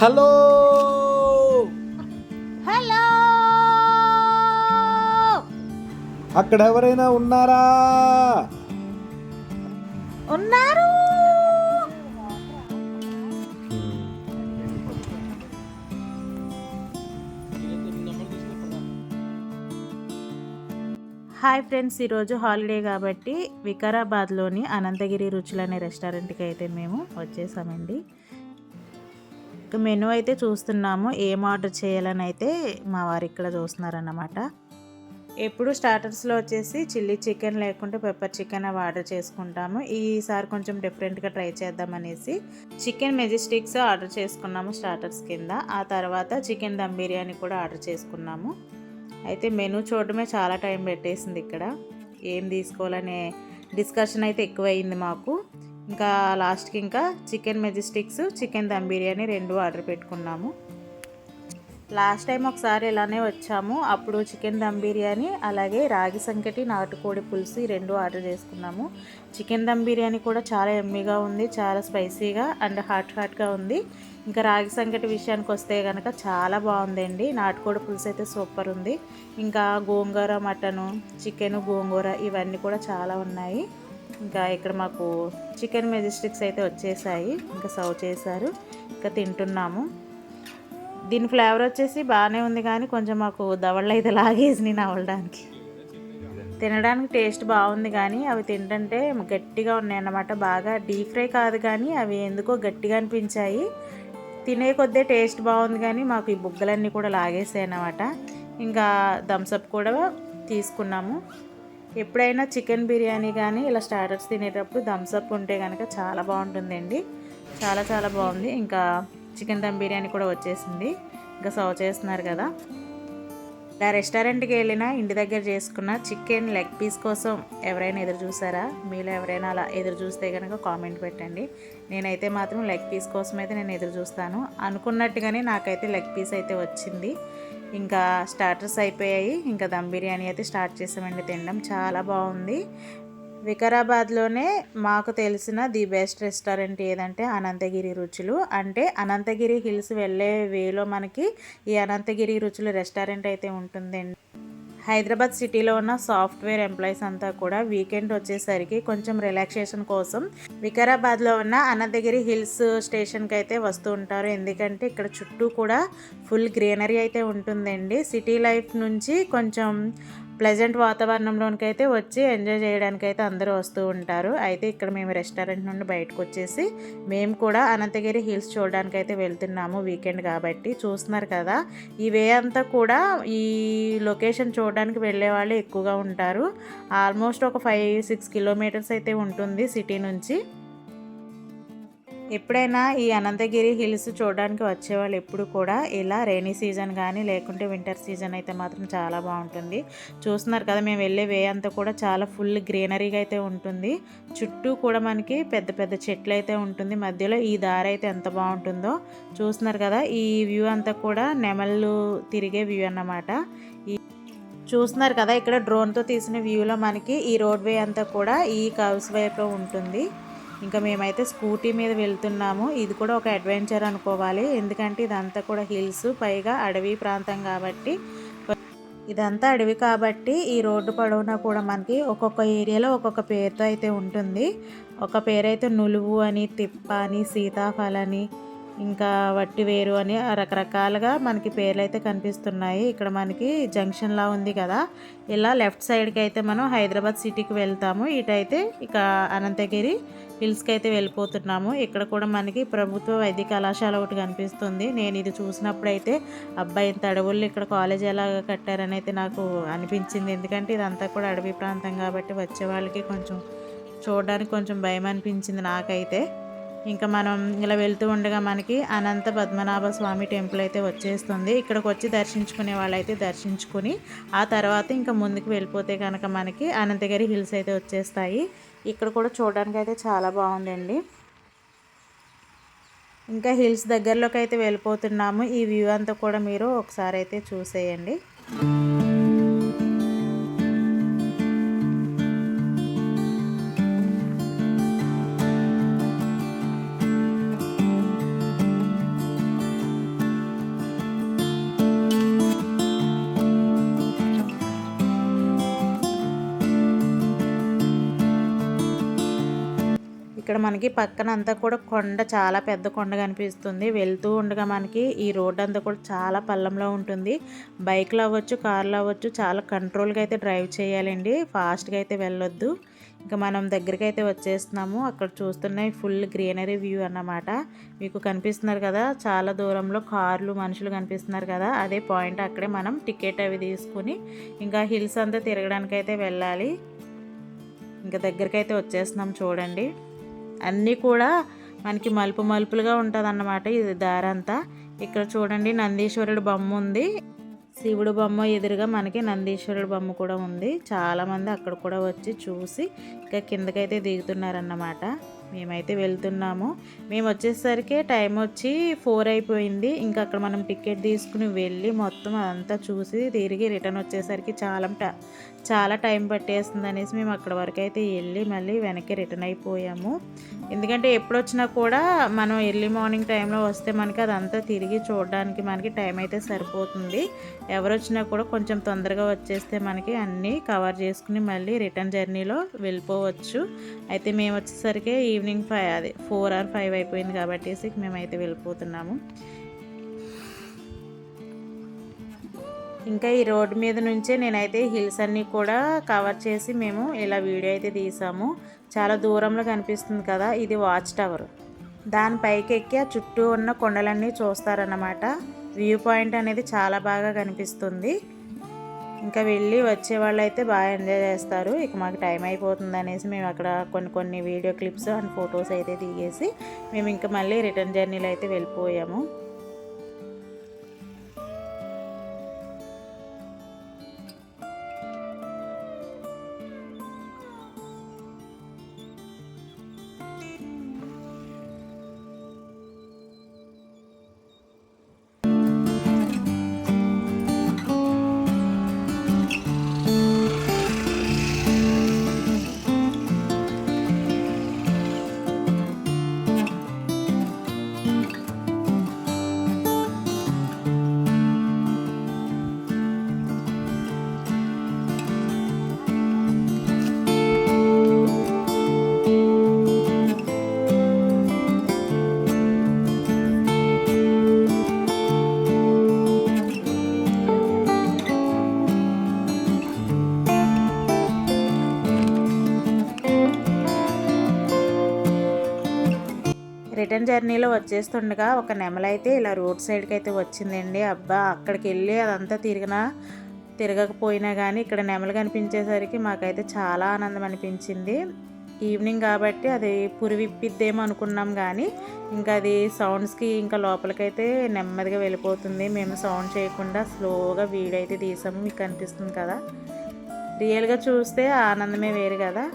Hello. Hello. అక్కడ ఎవరైనా ఉన్నారా? ఉన్నారు. హాయ్ ఫ్రెండ్స్ ఈరోజు హాలిడే కాబట్టి వికారాబాద్లోని అనంతగిరి రుచులు అనే రెస్టారెంట్కి అయితే మేము వచ్చేసామండి. ఇక మెనూ అయితే చూస్తున్నాము. ఏం ఆర్డర్ చేయాలని అయితే మా వారు ఇక్కడ చూస్తున్నారన్నమాట. ఎప్పుడు స్టార్టర్స్లో వచ్చేసి చిల్లీ చికెన్ లేకుంటే పెప్పర్ చికెన్ అవి ఆర్డర్ చేసుకుంటాము. ఈసారి కొంచెం డిఫరెంట్గా ట్రై చేద్దామనేసి చికెన్ మెజెస్టిక్స్ ఆర్డర్ చేసుకున్నాము స్టార్టర్స్ కింద. ఆ తర్వాత చికెన్ దమ్ బిర్యానీ కూడా ఆర్డర్ చేసుకున్నాము. అయితే మెనూ చూడడమే చాలా టైం పెట్టేసింది ఇక్కడ. ఏం తీసుకోవాలనే డిస్కషన్ అయితే ఎక్కువైంది మాకు. ఇంకా లాస్ట్కి ఇంకా chicken majestics chicken dum biryani రెండు ఆర్డర్ పెట్టుకున్నాము. లాస్ట్ టైం ఒకసారి ఇలానే వచ్చాము. అప్పుడు చికెన్ దమ్ బిర్యానీ అలాగే రాగి సంకటి నాటుకోడి పులుసు రెండు ఆర్డర్ చేసుకున్నాము. చికెన్ దమ్ బిర్యానీ కూడా చాలా ఎమ్మీగా ఉంది చాలా స్పైసీగా అండ్ హాట్ హాట్గా ఉంది. ఇంకా రాగి సంకటి విషయానికి వస్తే కనుక చాలా బాగుందండి. నాటుకోడి పులుసు అయితే సూపర్ ఉంది. ఇంకా గోంగూర మటను చికెన్ గోంగూర ఇవన్నీ కూడా చాలా ఉన్నాయి. ఇంకా ఇక్కడ మాకు చికెన్ మెజిస్టిక్స్ అయితే వచ్చేసాయి. ఇంకా సర్వ్ చేశారు. ఇంకా తింటున్నాము. దీని ఫ్లేవర్ వచ్చేసి బాగానే ఉంది కానీ కొంచెం మాకు దవళ్ళు అయితే లాగేసి నవ్వడానికి తినడానికి టేస్ట్ బాగుంది కానీ అవి తింటుంటే గట్టిగా ఉన్నాయి అన్నమాట. బాగా డీప్ ఫ్రై కాదు కానీ అవి ఎందుకో గట్టిగా అనిపించాయి. తినే కొద్దే టేస్ట్ బాగుంది కానీ మాకు ఈ బుగ్గలన్నీ కూడా లాగేసాయి అన్నమాట. ఇంకా థమ్స్అప్ కూడా తీసుకున్నాము. ఎప్పుడైనా చికెన్ బిర్యానీ కానీ ఇలా స్టార్టర్స్ తినేటప్పుడు థమ్స్అప్ ఉంటే కనుక చాలా బాగుంటుందండి. చాలా చాలా బాగుంది. ఇంకా చికెన్ దమ్ బిర్యానీ కూడా వచ్చేసింది. ఇంకా సర్వ్ చేస్తున్నారు కదా. ఇలా రెస్టారెంట్కి వెళ్ళినా ఇంటి దగ్గర చేసుకున్న చికెన్ లెగ్ పీస్ కోసం ఎవరైనా ఎదురు చూసారా? మీలో ఎవరైనా అలా ఎదురు చూస్తే కనుక కామెంట్ పెట్టండి. నేనైతే మాత్రం లెగ్ పీస్ కోసం అయితే నేను ఎదురు చూస్తాను. అనుకున్నట్టుగానే నాకైతే లెగ్ పీస్ అయితే వచ్చింది. ఇంకా స్టార్టర్స్ అయిపోయాయి. ఇంకా దమ్ బిర్యానీ అయితే స్టార్ట్ చేసామండి తినడం చాలా బాగుంది. వికారాబాద్లోనే మాకు తెలిసిన ది బెస్ట్ రెస్టారెంట్ ఏదంటే అనంతగిరి రుచులు. అంటే అనంతగిరి హిల్స్ వెళ్ళే వేలో మనకి ఈ అనంతగిరి రుచులు రెస్టారెంట్ అయితే ఉంటుందండి. హైదరాబాద్ సిటీలో ఉన్న సాఫ్ట్వేర్ ఎంప్లాయీస్ అంతా కూడా వీకెండ్ వచ్చేసరికి కొంచెం రిలాక్సేషన్ కోసం వికారాబాద్లో ఉన్న అనంతగిరి హిల్స్ స్టేషన్కి అయితే వస్తూ ఉంటారు. ఎందుకంటే ఇక్కడ చుట్టూ కూడా ఫుల్ గ్రీనరీ అయితే ఉంటుందండి. సిటీ లైఫ్ నుంచి కొంచెం ప్లెజెంట్ వాతావరణంలోనికి అయితే వచ్చి ఎంజాయ్ చేయడానికి అయితే అందరూ వస్తూ ఉంటారు. అయితే ఇక్కడ మేము రెస్టారెంట్ నుండి బయటకు వచ్చేసి మేము కూడా అనంతగిరి హిల్స్ చూడడానికి అయితే వెళ్తున్నాము వీకెండ్ కాబట్టి. చూస్తున్నారు కదా ఈ వే అంతా కూడా ఈ లొకేషన్ చూడడానికి వెళ్ళే వాళ్ళు ఎక్కువగా ఉంటారు. ఆల్మోస్ట్ ఒక ఫైవ్ సిక్స్ కిలోమీటర్స్ అయితే ఉంటుంది సిటీ నుంచి. ఎప్పుడైనా ఈ అనంతగిరి హిల్స్ చూడడానికి వచ్చేవాళ్ళు ఎప్పుడు కూడా ఇలా రైనీ సీజన్ కానీ లేకుంటే వింటర్ సీజన్ అయితే మాత్రం చాలా బాగుంటుంది. చూస్తున్నారు కదా మేము వెళ్ళే వే అంతా కూడా చాలా ఫుల్ గ్రీనరీగా అయితే ఉంటుంది. చుట్టూ కూడా మనకి పెద్ద పెద్ద చెట్లు అయితే ఉంటుంది. మధ్యలో ఈ దారి అయితే ఎంత బాగుంటుందో చూస్తున్నారు కదా ఈ వ్యూ అంతా కూడా నెమళ్ళు తిరిగే వ్యూ అన్నమాట. ఈ చూస్తున్నారు కదా ఇక్కడ డ్రోన్తో తీసిన వ్యూలో మనకి ఈ రోడ్ వే అంతా కూడా ఈ కౌస్ వైపు ఉంటుంది. ఇంకా మేమైతే స్కూటీ మీద వెళ్తున్నాము. ఇది కూడా ఒక అడ్వెంచర్ అనుకోవాలి. ఎందుకంటే ఇదంతా కూడా హిల్స్ పైగా అడవి ప్రాంతం కాబట్టి. ఇదంతా అడవి కాబట్టి ఈ రోడ్డు పొడవునా కూడా మనకి ఒక్కొక్క ఏరియాలో ఒక్కొక్క పేరుతో అయితే ఉంటుంది. ఒక పేరైతే నులువు అని తిప్ప అని సీతాఫలని ఇంకా వట్టి వేరు అని రకరకాలుగా మనకి పేర్లు అయితే కనిపిస్తున్నాయి. ఇక్కడ మనకి జంక్షన్లా ఉంది కదా. ఇలా లెఫ్ట్ సైడ్కి అయితే మనం హైదరాబాద్ సిటీకి వెళ్తాము. ఇటైతే ఇక అనంతగిరి హిల్స్కి అయితే వెళ్ళిపోతున్నాము. ఇక్కడ కూడా మనకి ప్రభుత్వ వైద్య కళాశాల ఒకటి కనిపిస్తుంది. నేను ఇది చూసినప్పుడు అయితే అబ్బాయి ఇంత అడవుల్లో ఇక్కడ కాలేజ్ ఎలా కట్టారని అయితే నాకు అనిపించింది. ఎందుకంటే ఇదంతా కూడా అడవి ప్రాంతం కాబట్టి వచ్చే వాళ్ళకి కొంచెం చూడడానికి కొంచెం భయం అనిపించింది నాకైతే. ఇంకా మనం ఇలా వెళ్తూ ఉండగా మనకి అనంత పద్మనాభ స్వామి టెంపుల్ అయితే వచ్చేస్తుంది. ఇక్కడికి వచ్చి దర్శించుకునే వాళ్ళైతే దర్శించుకుని ఆ తర్వాత ఇంకా ముందుకు వెళ్ళిపోతే కనుక మనకి అనంతగిరి హిల్స్ అయితే వచ్చేస్తాయి. ఇక్కడ కూడా చూడడానికి అయితే చాలా బాగుందండి. ఇంకా హిల్స్ దగ్గరలోకి అయితే వెళ్ళిపోతున్నాము. ఈ వ్యూ అంతా కూడా మీరు ఒకసారి అయితే చూసేయండి. మనకి పక్కన అంతా కూడా కొండ చాలా పెద్ద కొండ కనిపిస్తుంది. వెళ్తూ ఉండగా మనకి ఈ రోడ్ అంతా కూడా చాలా పల్లంలో ఉంటుంది. బైక్లో అవ్వచ్చు కార్లో అవ్వచ్చు చాలా కంట్రోల్గా అయితే డ్రైవ్ చేయాలండి. ఫాస్ట్గా అయితే వెళ్ళొద్దు. ఇంకా మనం దగ్గరికి అయితే వచ్చేస్తున్నాము. అక్కడ చూస్తున్నాయి ఫుల్ గ్రీనరీ వ్యూ అన్నమాట. మీకు కనిపిస్తున్నారు కదా చాలా దూరంలో కార్లు మనుషులు కనిపిస్తున్నారు కదా. అదే పాయింట్ అక్కడే మనం టికెట్ అవి తీసుకుని ఇంకా హిల్స్ అంతా తిరగడానికి అయితే వెళ్ళాలి. ఇంకా దగ్గరికి అయితే వచ్చేస్తున్నాం చూడండి. అన్నీ కూడా మనకి మలుపు మలుపులుగా ఉంటుంది అన్నమాట ఇది దారంతా. ఇక్కడ చూడండి నందీశ్వరుడు బొమ్మ ఉంది. శివుడు బొమ్మ ఎదురుగా మనకి నందీశ్వరుడు బొమ్మ కూడా ఉంది. చాలామంది అక్కడ కూడా వచ్చి చూసి ఇంకా కిందకైతే దిగుతున్నారన్నమాట. మేమైతే వెళ్తున్నాము. మేము వచ్చేసరికి టైం వచ్చి ఫోర్ అయిపోయింది. ఇంకా అక్కడ మనం టికెట్ తీసుకుని వెళ్ళి మొత్తం అదంతా చూసి తిరిగి రిటర్న్ వచ్చేసరికి చాలా ట- చాలా టైం పట్టేస్తుంది అనేసి మేము అక్కడ వరకు అయితే వెళ్ళి మళ్ళీ వెనక్కి రిటర్న్ అయిపోయాము. ఎందుకంటే ఎప్పుడు వచ్చినా కూడా మనం ఎర్లీ మార్నింగ్ టైంలో వస్తే మనకి అదంతా తిరిగి చూడడానికి మనకి టైం అయితే సరిపోతుంది. ఎవరు వచ్చినా కూడా కొంచెం తొందరగా వచ్చేస్తే మనకి అన్నీ కవర్ చేసుకుని మళ్ళీ రిటర్న్ జర్నీలో వెళ్ళిపోవచ్చు. అయితే మేము వచ్చేసరికి ఈ ఈవినింగ్ ఫైవ్ అదే ఫోర్ ఆర్ ఫైవ్ అయిపోయింది కాబట్టి మేమైతే వెళ్ళిపోతున్నాము. ఇంకా ఈ రోడ్డు మీద నుంచే నేనైతే హిల్స్ అన్నీ కూడా కవర్ చేసి మేము ఇలా వీడియో అయితే తీసాము. చాలా దూరంలో కనిపిస్తుంది కదా ఇది వాచ్ టవర్ దాని పైకి ఎక్కి ఆ చుట్టూ ఉన్న కొండలన్నీ చూస్తారన్నమాట. వ్యూ పాయింట్ అనేది చాలా బాగా కనిపిస్తుంది. ఇంకా వెళ్ళి వచ్చే వాళ్ళు అయితే బాగా ఎంజాయ్ చేస్తారు. ఇక మాకు టైం అయిపోతుంది అనేసి మేము అక్కడ కొన్ని కొన్ని వీడియో క్లిప్స్ అండ్ ఫొటోస్ అయితే దిగేసి మేము ఇంకా మళ్ళీ రిటర్న్ జర్నీలో అయితే వెళ్ళిపోయాము. రిటర్న్ జర్నీలో వచ్చేస్తుండగా ఒక నెమలైతే ఇలా రోడ్ సైడ్కి అయితే వచ్చిందండి. అబ్బా అక్కడికి వెళ్ళి అదంతా తిరిగినా తిరగకపోయినా కానీ ఇక్కడ నెమలు కనిపించేసరికి మాకైతే చాలా ఆనందం అనిపించింది. ఈవినింగ్ కాబట్టి అది పురివిప్పిద్దేమో అనుకున్నాం కానీ ఇంకా అది సౌండ్స్కి ఇంకా లోపలికైతే నెమ్మదిగా వెళ్ళిపోతుంది. మేము సౌండ్ చేయకుండా స్లోగా వీడైతే తీసాము. మీకు అనిపిస్తుంది కదా? రియల్గా చూస్తే ఆనందమే వేరు కదా?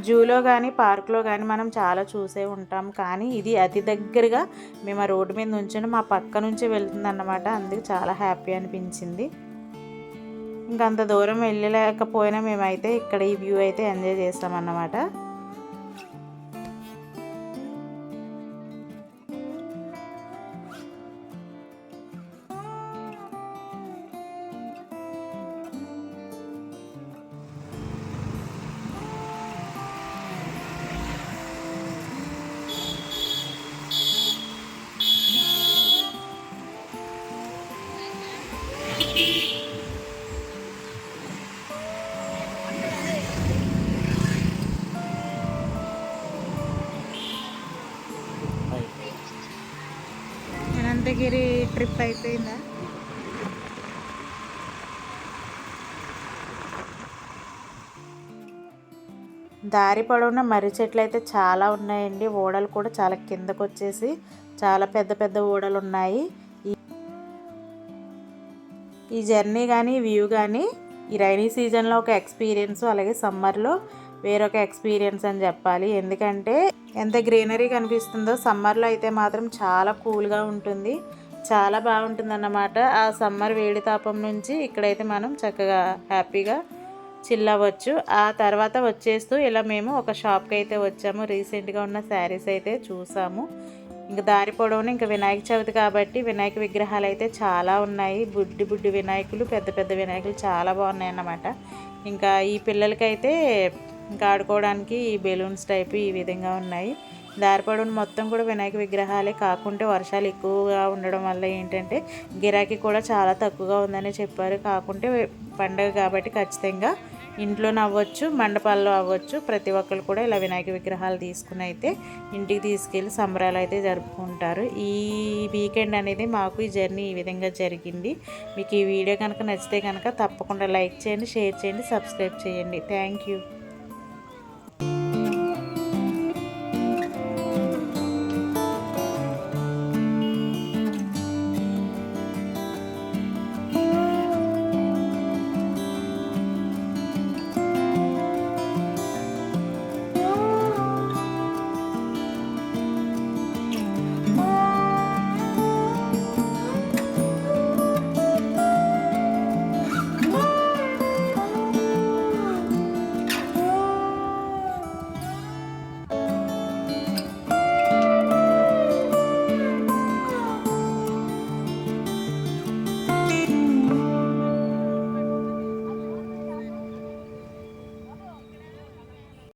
జూలో కానీ పార్క్లో కానీ మనం చాలా చూసే ఉంటాం. కానీ ఇది అతి దగ్గరగా మేము ఆ రోడ్డు మీద నుంచుని మా పక్క నుంచి వెళ్తుంది అన్నమాట అందుకు చాలా హ్యాపీ అనిపించింది. ఇంకంత అంత దూరం వెళ్ళలేకపోయినా మేమైతే ఇక్కడ ఈ వ్యూ అయితే ఎంజాయ్ చేస్తామన్నమాట. అనంతగిరి ట్రిప్ అయిపోయిందా? దారి పొడవున మర్రి చెట్లు అయితే చాలా ఉన్నాయండి. ఓడలు కూడా చాలా కిందకు వచ్చేసి చాలా పెద్ద పెద్ద ఓడలు ఉన్నాయి. ఈ జర్నీ కానీ వ్యూ కానీ ఈ రైనీ సీజన్లో ఒక ఎక్స్పీరియన్స్ అలాగే సమ్మర్లో వేరొక ఎక్స్పీరియన్స్ అని చెప్పాలి. ఎందుకంటే ఎంత గ్రీనరీ కనిపిస్తుందో సమ్మర్లో అయితే మాత్రం చాలా కూల్గా ఉంటుంది. చాలా బాగుంటుంది అన్నమాట ఆ సమ్మర్ వేడి తాపం నుంచి ఇక్కడైతే మనం చక్కగా హ్యాపీగా చిల్ అవ్వచ్చు. ఆ తర్వాత వచ్చేస్తూ ఇలా మేము ఒక షాప్కి అయితే వచ్చాము. రీసెంట్గా ఉన్న శారీస్ అయితే చూసాము. ఇంకా దారి పొడవును ఇంకా వినాయక చవితి కాబట్టి వినాయక విగ్రహాలు అయితే చాలా ఉన్నాయి. బుడ్డి బుడ్డి వినాయకులు పెద్ద పెద్ద వినాయకులు చాలా బాగున్నాయి అన్నమాట ఇంకా ఈ పిల్లలకైతే ఇంకా ఆడుకోవడానికి ఈ బెలూన్స్ టైప్ ఈ విధంగా ఉన్నాయి. దారిపడున మొత్తం కూడా వినాయక విగ్రహాలే కాకుంటే వర్షాలు ఎక్కువగా ఉండడం వల్ల ఏంటంటే గిరాకీ కూడా చాలా తక్కువగా ఉందని చెప్పారు. కాకుంటే పండగ కాబట్టి ఖచ్చితంగా ఇంట్లోనే అవ్వచ్చు మండపాల్లో అవ్వచ్చు. ప్రతి ఒక్కరు కూడా ఇలా వినాయక విగ్రహాలు తీసుకుని అయితే ఇంటికి తీసుకెళ్ళి సంబరాలు అయితే జరుపుకుంటారు. ఈ వీకెండ్ అనేది మాకు ఈ జర్నీ ఈ విధంగా జరిగింది. మీకు ఈ వీడియో కనుక నచ్చితే కనుక తప్పకుండా లైక్ చేయండి షేర్ చేయండి సబ్స్క్రైబ్ చేయండి. Thank you.